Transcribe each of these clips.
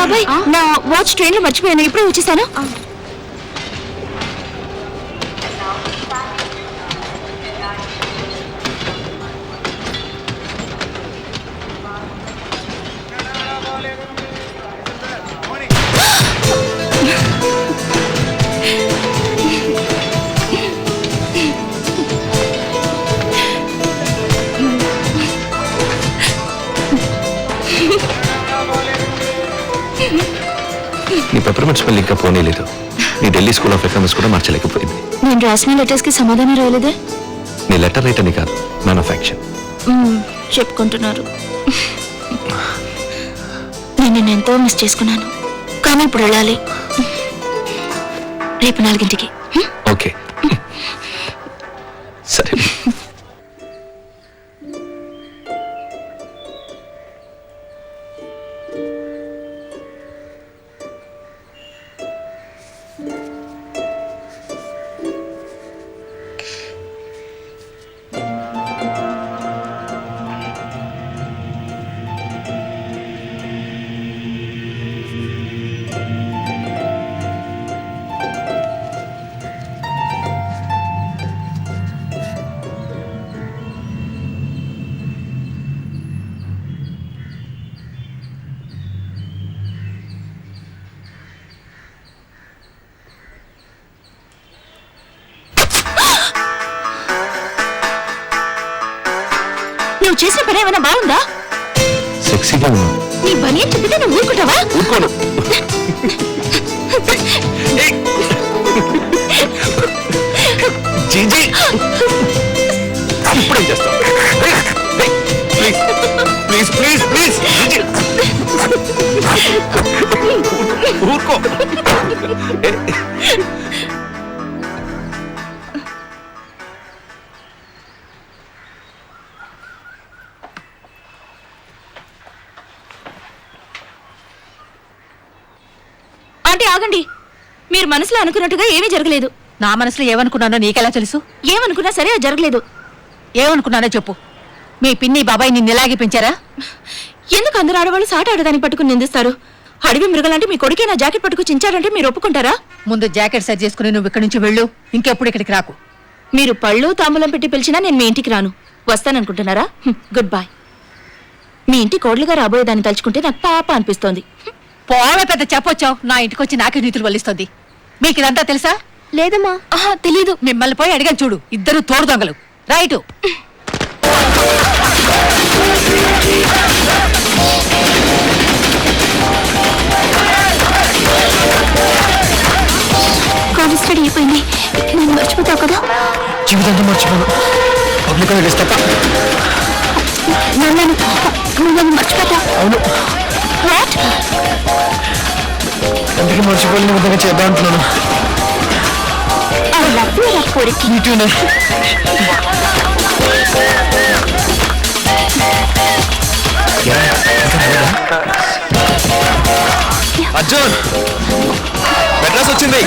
బాబాయ్ నా వాచ్ ట్రైన్లో మర్చిపోయాను. ఇప్పుడే వచ్చేసాను. నీ పెప్పర్మెంట్ స్మెల్ ఇంకా పోనీలేదు. నీ ఢిల్లీ స్కూల్ ఆఫ్ ఎకనామిక్స్ కూడా మార్చలేకపోయింది. నేను రాసిన లెటర్స్కి సమాధానం రాలేదే? నీ లెటర్ రైట్ అని కాదు మ్యాన్ ఆఫ్ యాక్షన్ చెప్పుకుంటున్నారు. నేను ఎంతో మిస్ చేసుకున్నాను. కానీ ఇప్పుడు వెళ్ళాలి. రేపు నాలుగింటికి? ఓకే. నువ్వు చేసిన పని ఏమైనా బాగుందా? సెక్సీగా ఉన్నావు నీ పని ఏం చెప్పితే నువ్వు ఊరుకుంటావా? ఊరుకోను. జీజీ. ఇప్పుడేం చేస్తావు? ప్లీజ్ ప్లీజ్ ప్లీజ్ ప్లీజ్ ఊరుకో. ఆగండి. మీరు మనసులో అనుకున్నట్టుగా ఏమీ జరగలేదు. నా మనసులో ఏమనుకున్నానో నీకెలా తెలుసు? ఏమనుకున్నా సరే అది జరగలేదు. ఏమనుకున్నానో చెప్పు. మీ పిన్ని బాబాయ్ నిన్ను ఇలాగే పెంచారా? ఎందుకు అందరు ఆడవాళ్ళు సాట ఆడదానికి పట్టుకుని నిందిస్తారు? అడవి మృగలాంటి మీ కొడుకే నా జాకెట్ పట్టుకు చించారంటే మీరు ఒప్పుకుంటారా? ముందు జాకెట్ సరి చేసుకుని నువ్వు ఇక్కడి నుంచి వెళ్ళు. ఇంకెప్పుడు ఇక్కడికి రాకు. మీరు పళ్ళు తాంబూలం పెట్టి పిలిచినా నేను మీ ఇంటికి రాను. వస్తాననుకుంటున్నారా? గుడ్ బై మీ ఇంటి కోడలుగా రాబోయేదాన్ని తలుచుకుంటే నాకు పాప అనిపిస్తోంది. పోవే పెద్ద చెప్పొచ్చావు. నా ఇంటికి వచ్చి నాకే నీతులు వల్లిస్తుంది. మీకు ఇదంతా తెలుసా? లేదమ్మా. ఆహా, తెలీదు. మిమ్మల్ని పోయి అడిగాను చూడు. ఇద్దరు తోడు దొంగలు. రైటు. కాలేజ్ స్టడీ అయిపోయింది. నేను మర్చిపోతావు కదా? జీవితంతో మర్చిపోను. పబ్లిక్ హాలిడేస్ తప్ప. నన్ను నువ్వు నన్ను మర్చిపోతావు. అవును. వాట్ అందుకే మర్చిపోలేని విధంగా చేద్దాం అంటున్నాను. నీటూనే అర్జున్ మెడ్రాస్ వచ్చింది.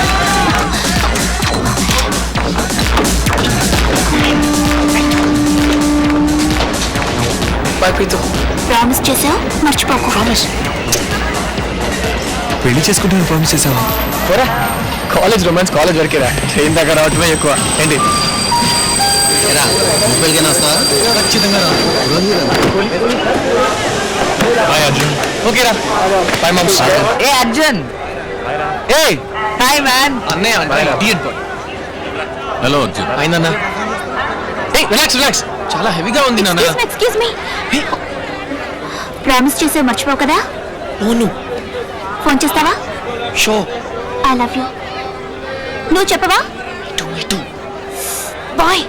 ప్రామిస్ చేసావు? మర్చిపోకు. ప్రామిస్ పెళ్ళి చేసుకుంటాను ప్రామిస్ చేసావా పోరా. కాలేజ్ రొమాన్స్ కాలేజ్ వరకేరా ట్రైన్ దాకా రావటమే ఎక్కువ. ఏంటి? ముప్పైకైనా వస్తావా? ఖచ్చితంగా బాయ్ అర్జున్ ఓకేరా. బాయ్ మామ్స్ ఏ అర్జున్. ఏ హాయ్ మ్యాన్ అన్నయ్య టీ అండ్ హలో అర్జున్ అయిందన్న? ఏ రిలాక్స్ రిలాక్స్ చాలా హెవీగా ఉంది నాన్న. ఎక్స్క్యూజ్ మీ ప్రామిస్ చేసావు మర్చిపోవు కదా? అవును. ఫోన్ చేస్తావా? షో. I love you. నువ్వు చెప్పవా? ఇటు ఇటు. బాయ్.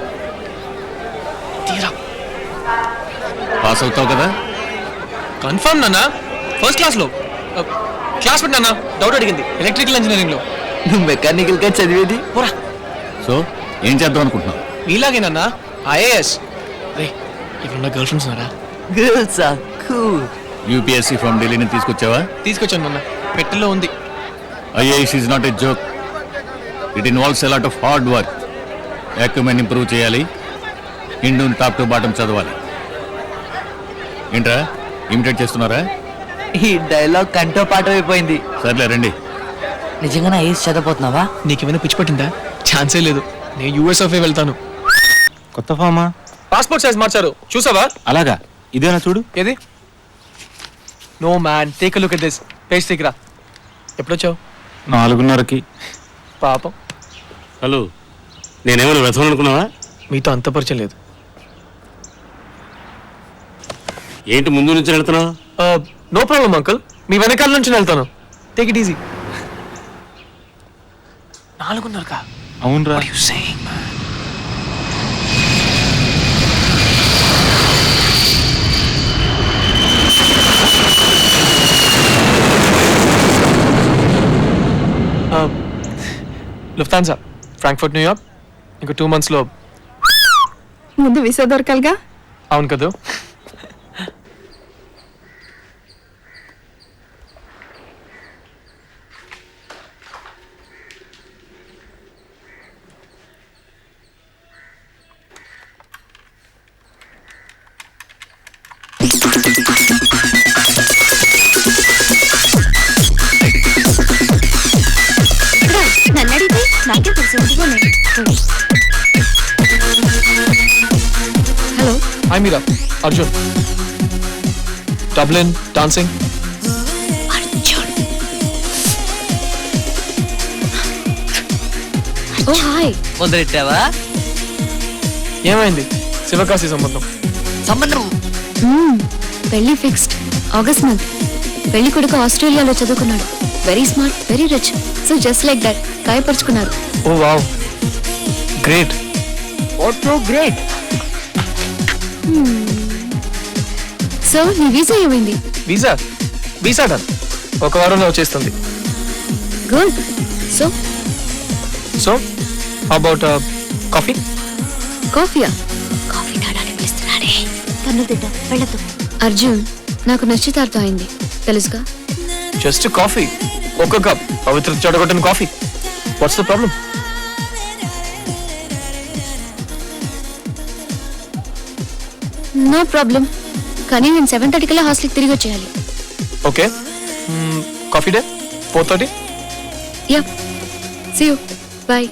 తీరా. పాస్ అవుతావు కదా? కన్ఫర్మ్ నాన్న. ఫస్ట్ క్లాస్లో క్లాస్ పెట్టి నాన్న. డౌట్ అడిగింది. ఎలక్ట్రికల్ ఇంజనీరింగ్లో నువ్వు మెకానికల్గా చదివేది? పోరా. సో ఏం చేద్దాం అనుకుంటున్నావు? నీలాగేనన్నా ఐఏఎస్. రే ఇక్కడ గర్ల్ ఫ్రెండ్స్ ఉన్నారా cool. యూపీఎస్సీ ఫ్రమ్ ఢిల్లీని తీసుకొచ్చావా? తీసుకొచ్చాను నాన్న. పెట్టెల్లో ఉంది. IAS is not a joke it involves a lot of hard work acumen improve చేయాలి. హిందూని టాప్ టు బాటం చదవాలి. ఏంట్రా? ఇమిటేట్ చేస్తున్నారా? ఈ డైలాగ్ కంటో పాట అయిపోయింది. సర్లే రండి. నిజంగానే ఐస్ చదవబోతున్నావా? నీకేమైనా పిచ్చి పట్టిందా? ఛాన్సే లేదు. నేను యూఎస్ఎఫ్ఏ వెళ్తాను. కొత్త ఫామా? పాస్పోర్ట్ సైజ్ మార్చారు. చూసావా? అలాగా? ఇదేనా చూడు? ఏది? No man take look at this page దగ్గర ఎప్పుడొచ్చావు? నాలుగున్నరకి. పాపం. హలో నేనేమైనా వ్యర్థం అనుకున్నావా? మీతో అంత పరిచయం లేదు. ఏంటి ముందు నుంచి వెళ్తున్నావు? No problem uncle. మీ వెనకాల నుంచి వెళ్తాను. టేక్ ఇట్ ఈజీ నాలుగున్నరకా? అవునరా. లుఫ్తాన్సా ఫ్రాంక్ఫర్ట్ న్యూయార్క్ ఇంకా టూ మంత్స్లో ముందు వీసా దొరకాలిగా? అవును కదా. Hello hi Meera Arjun Dublin dancing Arjun oh hi మొదలెట్టావా? ఏమైంది? శివకాశి సంబంధం. సంబంధం? పెళ్ళి ఫిక్స్డ్ ఆగస్ట్ మంత్ పెళ్ళి కొడుకు ఆస్ట్రేలియాలో చదువుకున్నాడు. Very smart very rich so just like that గాయపరుచుకున్నారు. Oh wow great. ఓటో గ్రేట్? సో నీ వీసా ఏమైంది? వీసా? Visa done. ఒక వారంలో వచ్చేస్తుంది good. So? So about coffee కాఫీయా? Coffee తాడానికి పిలుస్తున్నాడే పన్ను తింటా వెళ్ళదు అర్జున్ నాకు నిశ్చితార్థం అయింది. తెలుసుగా? జస్ట్ కాఫీ ఒక cup Pavitra చెడగొట్టిన coffee what's the problem no problem. కానీ నేను సెవెన్ థర్టీకల్లా హాస్టల్కి తిరిగి వచ్చేయాలి. Okay. Coffee day? Four thirty? Yeah. See you bye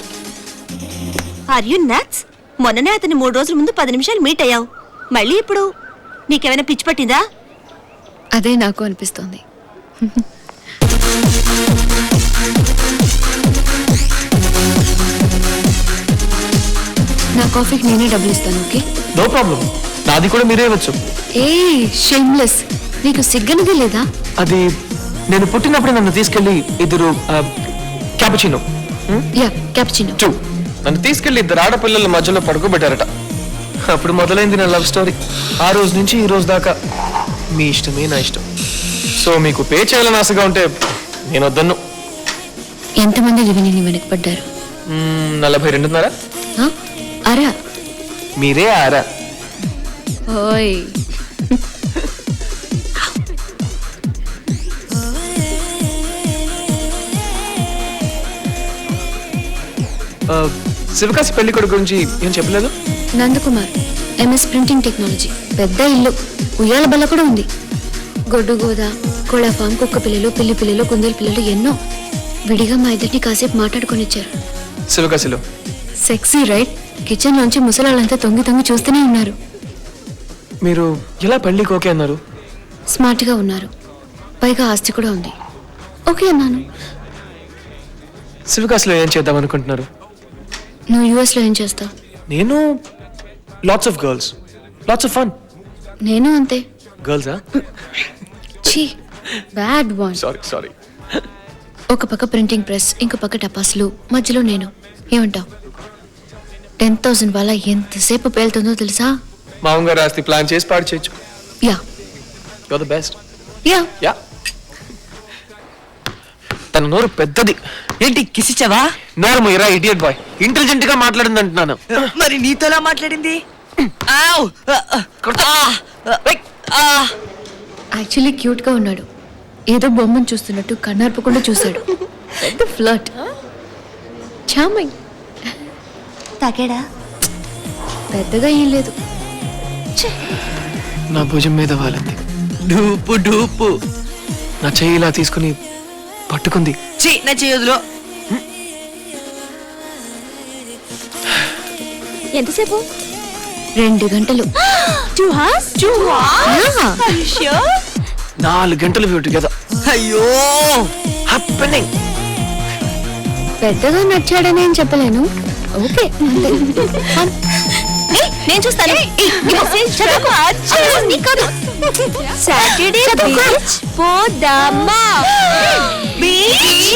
are you nuts మొన్ననే అతని మూడు రోజుల ముందు పది నిమిషాలు మీట్ అయ్యావు. మళ్ళీ ఇప్పుడు నీకేమైనా పిచ్చి పట్టిందా? అదే నాకు అనిపిస్తోంది. నా కాఫీకి నేనే డబ్బులు ఇస్తాను ఓకే? No problem. నాది కూడా మీరే ఇవ్వచ్చు. ఏ షేమ్లెస్ నీకు సిగ్గనిది లేదా? అది నేను పుట్టినప్పుడు నన్ను తీసుకెళ్ళి ఇద్దరు క్యాపచినో యా క్యాప్చినో టూ నన్ను తీసుకెళ్ళి ఇద్దరు ఆడపిల్లల మధ్యలో పడుకోబెట్టారట. అప్పుడు మొదలైంది నా లవ్ స్టోరీ. ఆ రోజు నుంచి ఈ రోజు దాకా మీ ఇష్టమే నా ఇష్టం. సో మీకు పే చేయాలని ఆశగా ఉంటే నేను వద్దన్ను. ఎంతమంది లివిని నలభై రెండున్నర? అరా. మీరే ఆరా ఓయ్. శివకాశి పెళ్ళి కొడుకు గురించి ఏం చెప్పలేదు? Nandakumar MS printing technology. పెద్ద ఇల్లు ఉయ్యాల బల్ల కూడా ఉంది. గొడ్డు గోద కోళ్ళ ఫామ్ కుక్క పిల్లలు పిల్లి పిల్లలు కుందేలు పిల్లలు ఎన్నో. విడిగా మా ఇద్దరిని కాసేపు మాట్లాడుకొని ఇచ్చారు శివకాశిలో. సెక్సీ రైట్ కిచెన్ లోంచి ముసలాళ్ళంతా తొంగి తొంగి చూస్తూనే ఉన్నారు. మీరు ఎలా పెళ్ళికి ఓకే అన్నారు? స్మార్ట్గా ఉన్నారు. పైగా ఆస్తి కూడా ఉంది. ఓకే అన్నాను. శివకాశిలో ఏం చేద్దాం అనుకుంటున్నారు? నువ్వు యుఎస్లో ఏం చేస్తావు? నేను lots of girls lots of fun నేను అంతే. గర్ల్సా ఛీ బ్యాడ్ వన్ సారీ సారీ ఒక పక్క ప్రింటింగ్ ప్రెస్ ఇంకో పక్క టపాసులు మధ్యలో నేను. ఏమంటావు? టెన్ థౌసండ్ వల్ల ఎంతసేపు పేలుతుందో తెలుసా? మామగారు ఆస్తి ప్లాన్ చేసి పాడు చేయొచ్చు. Yeah. Your the best yeah. Yeah. తన నోరు పెద్దది. ఏంటి కిసిచ్చావా? నోరు మీరా ఇడియట్ బాయ్ ఇంటెలిజెంట్గా మాట్లాడింది అంటున్నాను మరి నీతోలా మాట్లాడింది? ఆ, ఆ, ఆ. యాక్చువల్లీ క్యూట్గా ఉన్నాడు. ఏదో బొమ్మను చూస్తున్నట్టు కన్నార్పకుండా చూశాడు. పెద్ద ఫ్లర్ట్ చామింగ్ తాకేడా పెద్దగా ఏం లేదు. నా భుజం మీద వాలింది. డూపు డూపు. నా చెయ్యి ఇలా తీసుకుని పట్టుకుంది. నా చేయదులో ఎంతసేపు? రెండు గంటలు. Two horse? Two horse. నాలుగు గంటలు వ్యూ టుగెదర్ అయ్యో! హ్యాపెనింగ్ పెద్దగా నచ్చాడని ఏం చెప్పలేను. ఓకే. నేను చూస్తాను. సాటర్డే బీచ్ పోదామా? బీచ్